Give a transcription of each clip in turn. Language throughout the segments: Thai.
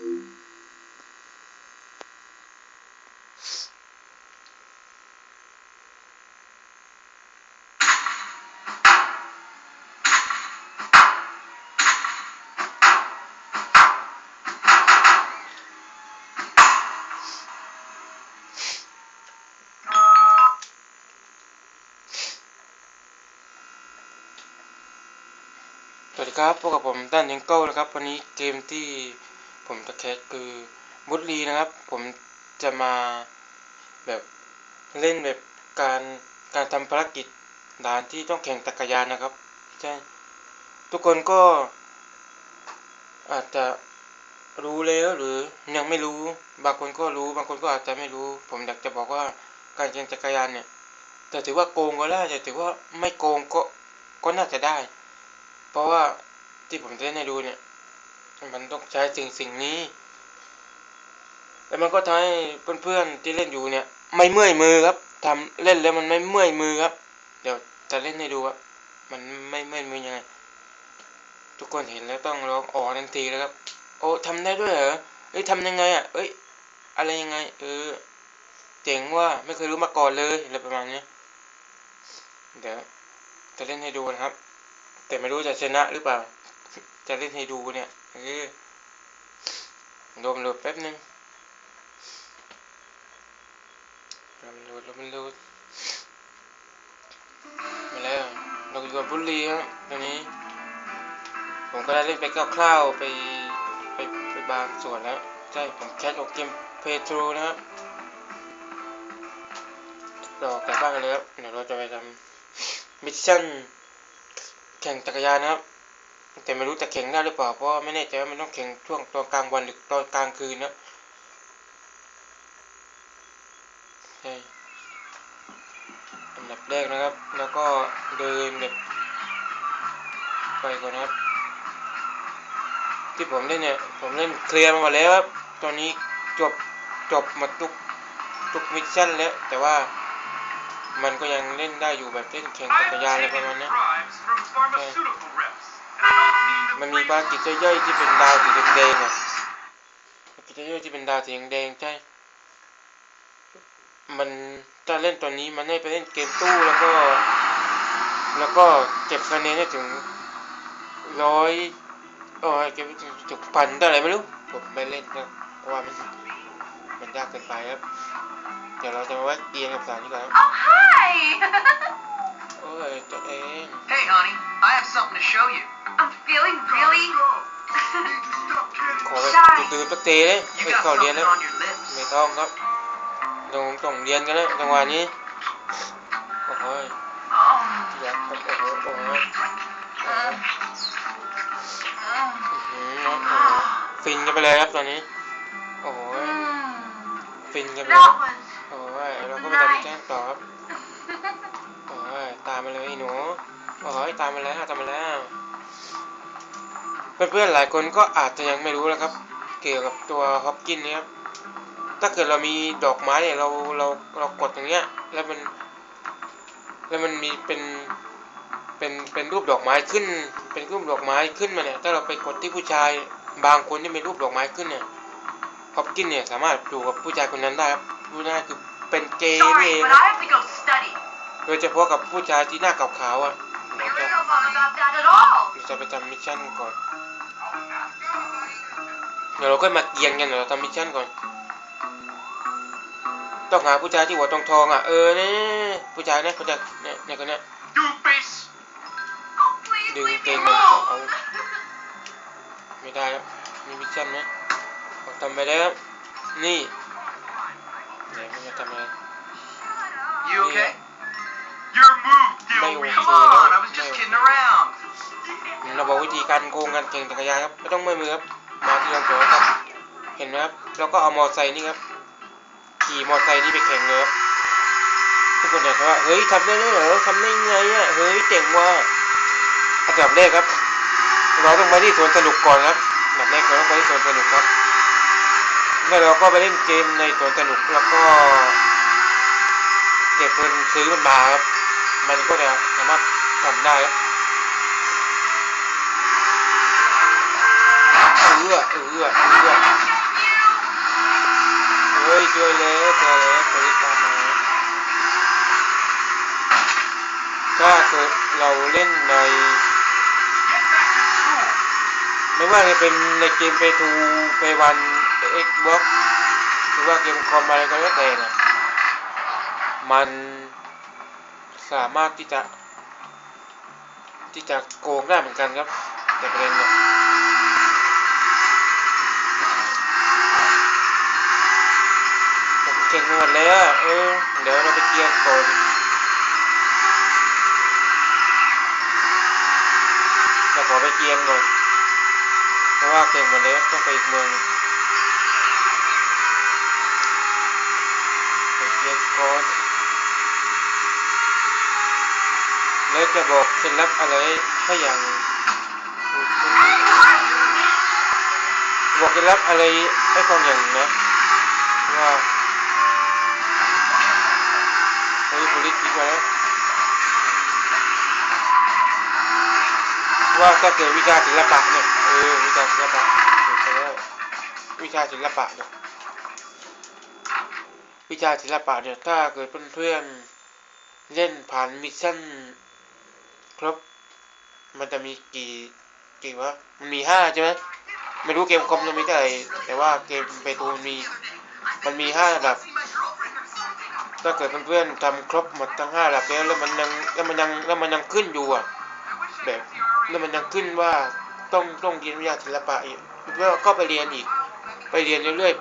สวัสดีครับพบกับผมด้านยังเก้นะครับ วันนี้เกมที่ ผมจะแคสคือบุตรีนะครับ ผมจะมาแบบเล่นแบบการการทำภารกิจด่านที่ต้องแข่งจักรยานนะครับใช่ทุกคนก็อาจจะรู้แล้วหรือยังไม่รู้ บางคนก็รู้ บางคนก็อาจจะไม่รู้ ผมอยากจะบอกว่าการแข่งจักรยานเนี่ยจะถือว่าโกงก็ได้จะถือว่าไม่โกงก็ก็น่าจะได้ เพราะว่าที่ผมจะเล่นให้ดูเนี่ย มันต้องใช้สิ่งสิ่งนี้ แล้วมันก็ทำให้เพื่อนๆที่เล่นอยู่เนี่ย ไม่เมื่อยมือครับทำเล่นแล้วมันไม่เมื่อยมือครับ เดี๋ยวจะเล่นให้ดูครับ มันไม่เมื่อยมือยังไง ทุกคนเห็นแล้วต้องร้องอ๋อทันทีแล้วครับ โอ้ทำได้ด้วยเหรอเอ้ยทำยังไงอะเอ้ย อะไรยังไง เออ เจ๋งว่าไม่เคยรู้มาก่อนเลยอะไรประมาณนี้เดี๋ยวจะเล่นให้ดูนะครับ แต่ไม่รู้จะชนะหรือเปล่า จะเล่นให้ดูเนี่ยเออโดมโหลดแป๊บนึงโดมโหลดโดมโหลดมาแล้วเราอยู่กับบุรีครับตอนนี้ ผมก็ได้เล่นไปคร่าวๆไปไปไปบางส่วนแล้ว ใช่ผมแคสออกเกมเพโทรนะครับเราอกจากบ้านกันเลยครับเดี๋ยวเราจะไปทำมิชชั่นแข่งจักรยานนะครับ แต่ไม่รู้จะแข่งได้หรือเปล่าเพราะไม่แน่ใจว่ามันต้องแข่งช่วงตอนกลางวันหรือตอนกลางคืนนะใช่อันดับแรกนะครับ แล้วก็เดินแบบไปก่อนนะครับ ที่ผมเล่นเนี่ย ผมเล่นเคลียร์มาหมดแล้วครับ ตอนนี้จบจบหมดทุกทุกมิชชั่นแล้ว แต่ว่ามันก็ยังเล่นได้อยู่แบบเล่นแข่งจักรยานอะไรประมาณนี้ มันมีภารกิจย่อยๆที่เป็นดาวสีแดงๆอะภารกิจย่อยๆที่เป็นดาวสีแดงๆใช่ มันถ้าเล่นตอนนี้มันให้ไปเล่นเกมตู้แล้วก็ แล้วก็เก็บคะแนนได้ถึงร้อยโอ้ยเก็บไปถึงถึงพันได้อะไรไม่รู้ผมไม่เล่นนะเพราะว่ามันมันยากเกินไปครับ เดี๋ยวเราจะมาวัดเกียร์กับสารนี้ก่อนครับ Oh, hi! โอ้ยตัวเอง Hey, honey, I have something to show you. I'm feeling really ขอแบบ shy. ตื่นๆสักทีเลย You ไป got เข้าเรียน something แล้ว on your lips. ไม่ต้องครับต้องต้องเรียนกันแล้วจังหวะนี้โอ้โหย Oh, อยากครับโอ้โหโอ้โหโอ้โห uh, อื้อหือโอ้โหฟินกันไปเลยครับตอนนี้โอ้โหย mm, ฟินกันไปเลยค that รับ was โอ้โหยเราก็ไปทำแจ้งต่อครับโอ้โหยตามมาเลยไอ้หนูโอ้โหยตามมาแล้วตามมาแล้ว เพื่อนๆหลายคนก็อาจจะยังไม่รู้นะครับ เกี่ยวกับตัวฮอปกินนี่ครับถ้าเกิดเรามีดอกไม้เนี่ยเราเราเรากดอย่างเงี้ยแล้วมันแล้วมันมีเป็นเป็นเป็นรูปดอกไม้ขึ้น เป็นรูปดอกไม้ขึ้นมาเนี่ยถ้าเราไปกดที่ผู้ชายบางคนที่มีรูปดอกไม้ขึ้นเนี่ยฮอปกินเนี่ยสามารถอยู่กับผู้ชายคนนั้นได้ครับพูดง่ายๆคือเป็นเกย์นี่เอ sorry, ง but I have to go study. โดยเฉพาะกับผู้ชายที่หน้าขาวๆอะ I เดี๋ยว really จะ don't know about that at all. เราจะไปทำมิชชั่นก่อน เดี๋ยวเราก็มาเกียนกันเดี๋ยวเราทำมิชชั่นก่อน ต้องหาผู้ชายที่หัวทองทองๆอะ เออเนี่ยผู้ชายเนี่ยผู้ชายเนี่ยเนี่ยคนเนี้ย Doofus! Oh, please ดึง leave เก me งมัน alone. เอาไม่ได้แล้ว มีมิชชั่นไหมเอาทำไปแล้ว นี่เดี๋ยวมันจะทำอะไร You okay? Your move, May Dilby. okay, Come on, I no? was just May kidding okay. around. เราบอกวิธีการโกงการแข่งจักรยานครับ ไม่ต้องมือมือครับ ที่เราตัวครับ เห็นไหมครับ แล้วก็เอามอไซค์นี่ครับ ขี่มอไซค์นี่ไปแข่งเลยครับทุกคนจะว่า เฮ้ยทำได้ด้วยเหรอทำได้ไงอะ เฮ้ยเจ๋งว่ะอันดับแรกครับ เราต้องไปที่สวนสนุกก่อนครับอันดับแรกเราต้องไปที่สวนสนุกครับ แล้วเราก็ไปเล่นเกมในสวนสนุกแล้วก็เก็บเงินซื้อมันมาครับ มันก็จะสามารถทำได้ครับ เอื้อเอื้อเอื้อเฮ้ยช่วยแล้วช่วยแล้วบริการมาถ้าเกิดเราเล่นในไม่ว่าจะเป็นในเกมไปทูไปวันเอ็กบ็อกหรือว่าเกมคอมอะไรก็แล้วแต่นี่ยมันสามารถที่จะที่จะโกงได้เหมือนกันครับแต่ประเด็นเนี่ย เก่งหมดแล้วเออ เดี๋ยวเราไปเกียร์ก่อนเราขอไปเกียร์ก่อนเพราะว่าเก่งหมดแล้วต้องไปอีกเมืองไปเกียร์ก่อนแล้วจะบอกเคล็ดลับอะไรให้อย่างบอกเคล็ดลับอะไรให้ฟังอย่างนะว่า เฮ้ยบริษดีกว่าแล้วว่าถ้าเกิดวิชาศิลปะเนี่ยเออวิชาศิลปะถูกแล้ววิชาศิลปะเนี่ยวิชาศิลปะเนี่ยถ้าเกิดเพื่อนเล่นผ่านมิชชั่นครบ มันจะมีกี่กี่วะมันมีห้าใช่ไหมไม่รู้เกมคอมจะมีเท่าไหร่แต่ว่าเกมเปตูมันมี มันมีห้าระดับ ถ้าเกิดเพื่อนๆทำครบหมดทั้งห้าระดับแล้วแล้วมันยังแล้วมันยังแล้วมันยังขึ้นอยู่อะแบบแล้วมันยังขึ้นว่าต้องต้องเรียนวิทยาศิลปะอีกเพื่อก็ไปเรียนอีก ไปเรียนเรื่อย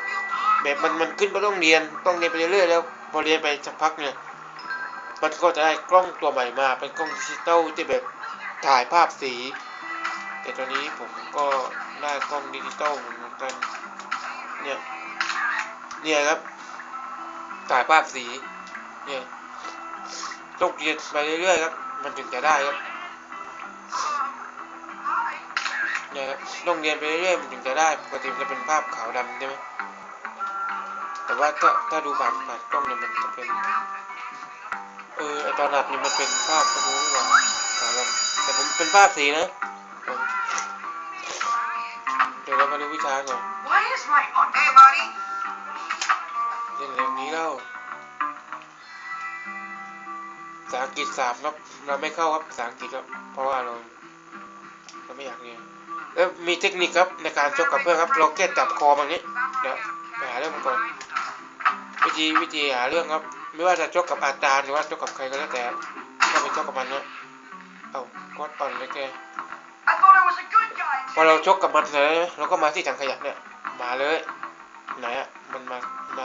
ๆแบบมันมันขึ้นก็ต้องเรียนต้องเรียนไปเรื่อยๆแล้วพอเรียนไปสักพักเนี่ยมันก็จะได้กล้องตัวใหม่มาเป็นกล้องดิจิตอลที่แบบถ่ายภาพสี แต่ตอนนี้ผมก็ได้กล้องดิจิตอลเหมือนกันเนี่ยเนี่ยครับ ถ่ายภาพสีเนี่ยต้องเรียนไปเรื่อยๆครับ มันถึงจะได้ครับเนี่ยครับต้องเรียนไปเรื่อยๆมันถึงจะได้ปกติมันจะเป็นภาพขาวดำใช่ไหมแต่ว่าถ้าถ้าดูผ่านผ่านกล้องเนี่ยมันจะเป็นเออไอตอนหลับนี่ยมันเป็นภาพกระทู้ว่าขาวดำแต่ผมเป็นภาพสีนะเดี๋ยวเรามาดูวิชาก่อน Why is my Hey, buddy. เล่นเรื่องนี้แล้วภาษาอังกฤษสามครับเราไม่เข้าครับภาษาอังกฤษครับเพราะว่าเราเราไม่อยากเรียนแล้วมีเทคนิคครับในการชกกับเพื่อนครับเราแค่จับคอมันนี้เดี๋ยวไปหาเรื่องมันก่อนวิธีวิธีหาเรื่องครับ ไม่ว่าจะชกกับอาจารย์หรือว่าชกกับใครก็แล้วแต่ก็ไปชกกับมันนะเอากดอ่อนเลยแกพอเราชกกับมันเลยเราก็มาที่ถังขยะเนี่ยมาเลยไหนอะมันมาไหน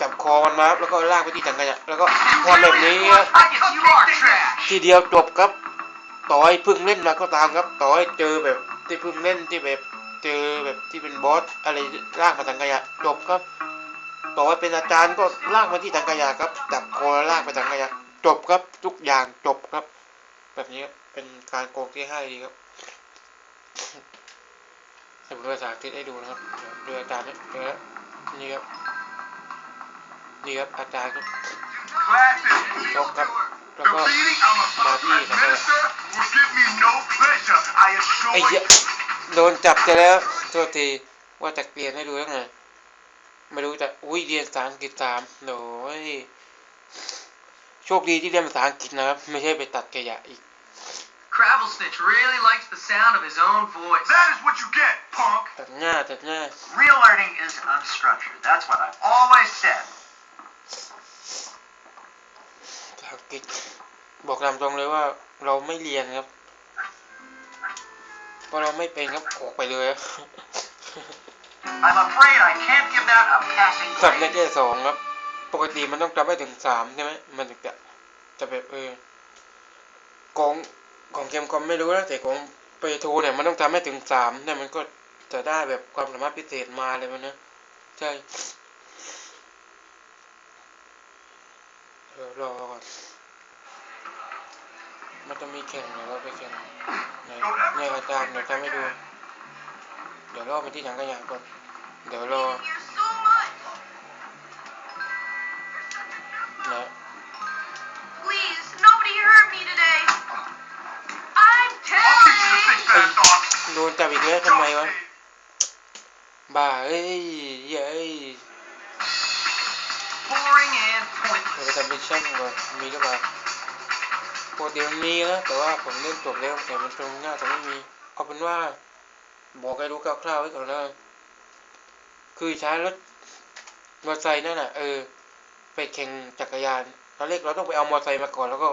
จับคอมันมา แล้วก็ลากไปที่ถังขยะแล้วก็ทำแบบนี้ครับ I guess you are trash. ทีเดียวจบครับ ต่อให้เพิ่งเล่นมาก็ตามครับ ต่อให้เจอแบบที่เพิ่งเล่นที่แบบเจอแบบที่เป็นบอสอะไรลากมาถังขยะจบครับ ต่อให้เป็นอาจารย์ก็ลากมาที่ถังขยะครับ จับคอแล้วลากไปถังขยะจบครับทุกอย่างจบครับ แบบนี้ครับเป็นการโกงที่ให้ดีครับให้ผมภาษาอังกฤษให้ดูนะครับเดี๋ยวดูอาจารย์นะเดี๋ยวนะนี่ครับ นี่ครับอาจารย์ครับ Classes. Chốc cấp. The Chốc cấp. reading I'm about to Mà đi, thằng ơi. administer will give me no pleasure, I assure ไอ้เหี้ย you. โดนจับจะแล้วโทษทีว่าจะเรียนให้ดูยังไงไม่รู้จะอุ้ยเรียนภาษาอังกฤษสามโหยโชคดีที่เรียนภาษาอังกฤษนะครับ ไม่ใช่ไปตัดขยะอีก Gravel Snitch really likes the sound of his own voice. That is what you get, punk. ตัดหน้าตัดหน้า Real learning is unstructured. That's what I've always said. ภาษาอัง กฤษบอกตามตรงเลยว่าเราไม่เรียนครับเพราะเราไม่เป็นครับออกไปเลยครับ I'm afraid I can't give that a passing ทำได้ grade. แค่สองครับ ปกติมันต้องจำให้ถึงสามใช่ไหมมันถึงจะจะแบบเออของของเกมคอมไม่รู้นะแต่ของเปโทรเนี่ยมันต้องทำให้ถึงสามเนี่ยมันก็จะได้แบบความสามารถพิเศษมาเลยมันนะใช่เดี๋ยวรอก่อน มันจะมีแข่งเดี๋ยวเราไปแข่งไหนเนี่ยอาจารย์เดี๋ยวทำให้ดู เดี๋ยวรอไปที่ถังขยะก่อน เดี๋ยวรอ You're so much. นะ Please, nobody hurt me today. I'm I'll teach you to think telling. fast, thoughts. โดนจับอีกแล้วทำไมวะ บ้าเอ้ยเย้ย Boring and เราไป pointless. ทำเป็นช่างก่อนมีหรือเปล่า ปกติมันมีนะแต่ว่าผมเล่นจบแล้วแต่มันตรงหน้าจะไม่มี เอาเป็นว่าบอกให้รู้คร่าวๆไว้ก่อนนะคือใช้รถมอเตอร์ไซค์นั่นน่ะเออ ไปแข่งจักรยานตอนแรกเราต้องไปเอามอเตอร์ไซค์มาก่อนแล้วก็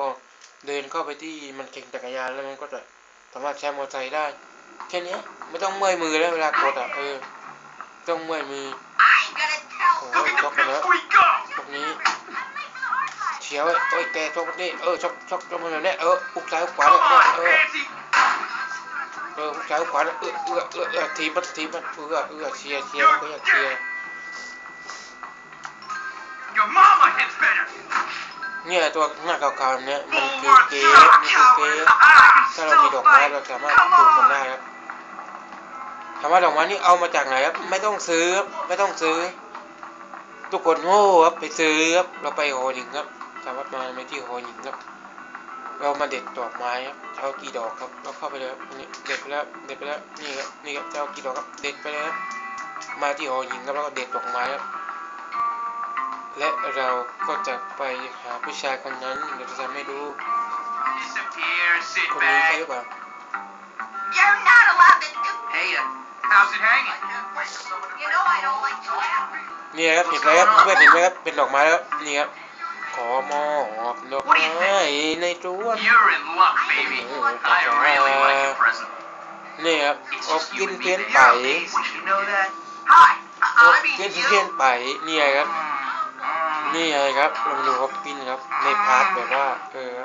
เดินเข้าไปที่มันแข่งจักรยานแล้วมันก็จะสามารถใช้มอเตอร์ไซค์ได้แค่เนี้ยไม่ต้องเมื่อยมือแล้วเวลากดอะเออต้องเมื่อยมือ I ain't gonna tell. โอ้ Go ย get ช็อ the กไปแล้ว before you go. ตรงนี้ hard part. เฉียวไอ้โอ้ยแกช็อกนี่เออช็อกช็อกช็อกมันแบบเนี้ยเอออุกซ้ายอุกขวา Come เนี่ย on, เออ Fancy. เอออุกซ้ายอุกขวาเนี่ยเออเออเออเออทีมมันทีมมันเออเออเชียร์เชียร์มันก็อยากเชียร์ Your mama hits better. เนี่ยตัวหน้าเก่าๆแบบเนี้ยมันคือ Bulwark, เก you're ย์ a มันคือเก coward. ย์ I ถ้า can เรามี still ดอกไม้ fight. เราสามารถ Come ปลูกมันได้ on. ครับถามว่าดอกไม้นี่เอามาจากไหนครับไม่ต้องซื้อครับไม่ต้องซื้อ ทุกคนโง่ครับไปซื้อครับเราไปหอหญิงครับ สามารถมาไปที่หอหญิงครับ เรามาเด็ดดอกไม้ครับจะเอากี่ดอกครับ เราเข้าไปเลยครับอันนี่เด็ดไปแล้ว เด็ดไปแล้ว นี่ครับ นี่ครับจะเอากี่ดอกครับ เด็ดไปเลยครับมาที่หอหญิงครับแล้วก็เด็ดดอกไม้ครับ และเราก็จะไปหาผู้ชายคนนั้นเดี๋ยวจะทำให้ดู Disappear, sit คนนี้ใช่ back. หรือเปล่า You're not allowed to do. Hey, uh, how's it hanging? You know I don't like to laugh. นี่ครับเห็นไหมครับเพื่อนเห็นไหมครับ เป็นดอกไม้แล้ว นี่ครับ ขอมอบดอกไม้ในสวน You're in luck, baby. I really like your present. นี่ครับ It's อบ just กิ you น and เพี้ยน me ไป today. You're amazing. You know that? Hi. อบ I กิน mean เพี้ยน you. ไปนี่ไงครับ นี่ไงครับเรามาดูฮอปกินครับในพาร์ทแบบว่าเออ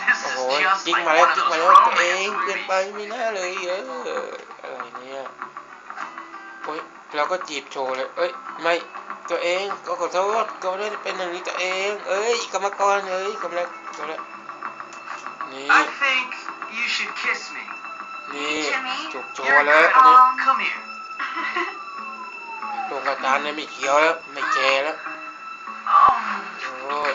This โอ้ is โห just จิ้ง like มาแล้ว one of จิ้งมา those แล้วตัวเอง romance เปลี่ยนไป movies. ไม่น่าเลยเอออะไรเนี่ยโอ้ยเราก็จีบโชว์เลย เอ้ย ไม่ ตัวเองก็ขอโทษก็ไม่ได้เป็นอย่างนี้ตัวเอง เอ้ยกรรมกรเอ้ยกรรมแล้วกรรมแล้วนี่ I think you should kiss me. นี่ Jimmy, จุกโช You're ว์แล้ว good. อันนี้ Come here. ตรงอาจารย์เนี่ยไม่เขียวแล้วไม่แคร์แล้ว Oh. โอ้ย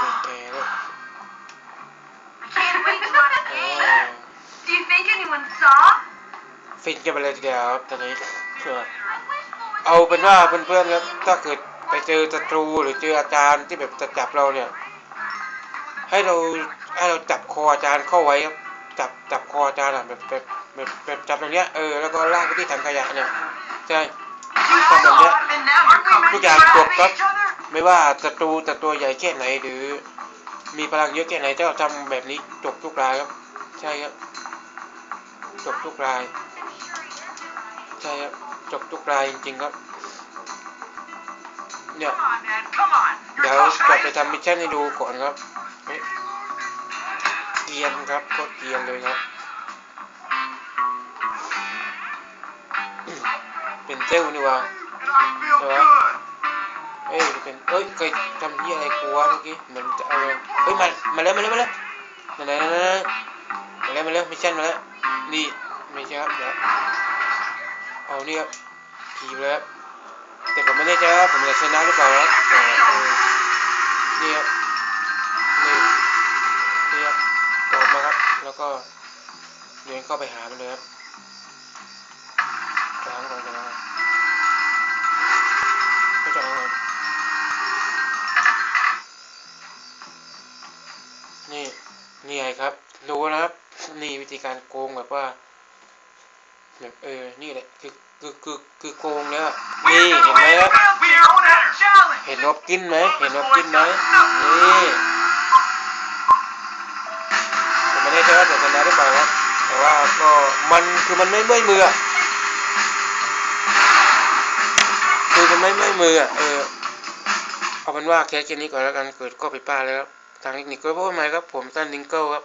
ไม่แคร์แล้ว Can't wait to watch โอ้ the ย game. Do you think anyone saw? ฟินกันไปเลยทีเดียวครับตอนนี้เชื่อเอาเป็นว่าเพื่อนๆครับถ้าเกิดไปเจอศัตรูหรือเจออาจารย์ที่แบบจะจับเราเนี่ย ให้เราให้เราจับคออาจารย์เข้าไว้ครับจับจับคออาจารย์อะแบบแบบแบบแบบจับตรงเนี้ยเออแล้วก็ลากไปที่ถังขยะเนี่ยใช่ You Come on, saw yeah. it, and now you're coming Look to at grab Bob, Bob. each other? ไม่ว่าศัตรูจะตัวใหญ่แค่ไหนหรือ มีพลังเยอะแค่ไหนถ้าเราทำแบบนี้จบทุกรายครับ ใช่ครับจบทุกราย ใช่ครับจบทุกรายจริงๆครับเนี่ยเดี๋ยวกลับไปทำมิชชั่นให้ดูก่อนครับเกียนครับโคตรเกียนเลยครับ เป็นเซลนี่วะ And I feel Alright. good. เอ้ยเป็นเอ้ยเคยทำที่อะไรกูวเมื่อกี้เหมือนจะเอาเฮ้ยมามาแล้วมาแล้วมาแล้วมาแล้วมาแล้วมาแล้วมิชชั่นมาแล้วนี่ไม่ใช่ครับเดี๋ยว เอาเนี่ครับขี่ไปแล้วแต่ผมไม่แน่ใจว่าผมจะชนะหรือเปล่าครับแต่เนี่ครับนี่นี่ครับมาครับ แล้วก็เดินเข้าไปหามันเลยครับจะล้างก่อนจะล้างก่อนก็จะล้างก่อนนี่นี่ไงครับ รู้นะครับ นี่วิธีการโกงแบบว่า เออ นี่แหละ คือ คือ คือ คือโกงแล้วอะนี่ เห็นไหมครับ เห็นนกกินไหม เห็นนกกินไหม นี่ผมไม่แน่ใจว่าจะชนะหรือเปล่าครับแต่ว่าก็มันคือมันไม่เมื่อยมืออคือมันไม่เมื่อยมืออเออ เอาเป็นว่าแค่แค่นี้ก่อนแล้วกัน เกิดก็ไปดพลาแล้วครับทางเทคนิคก็พบกันใหม่ครับ ผมตันดิงเกิลครับ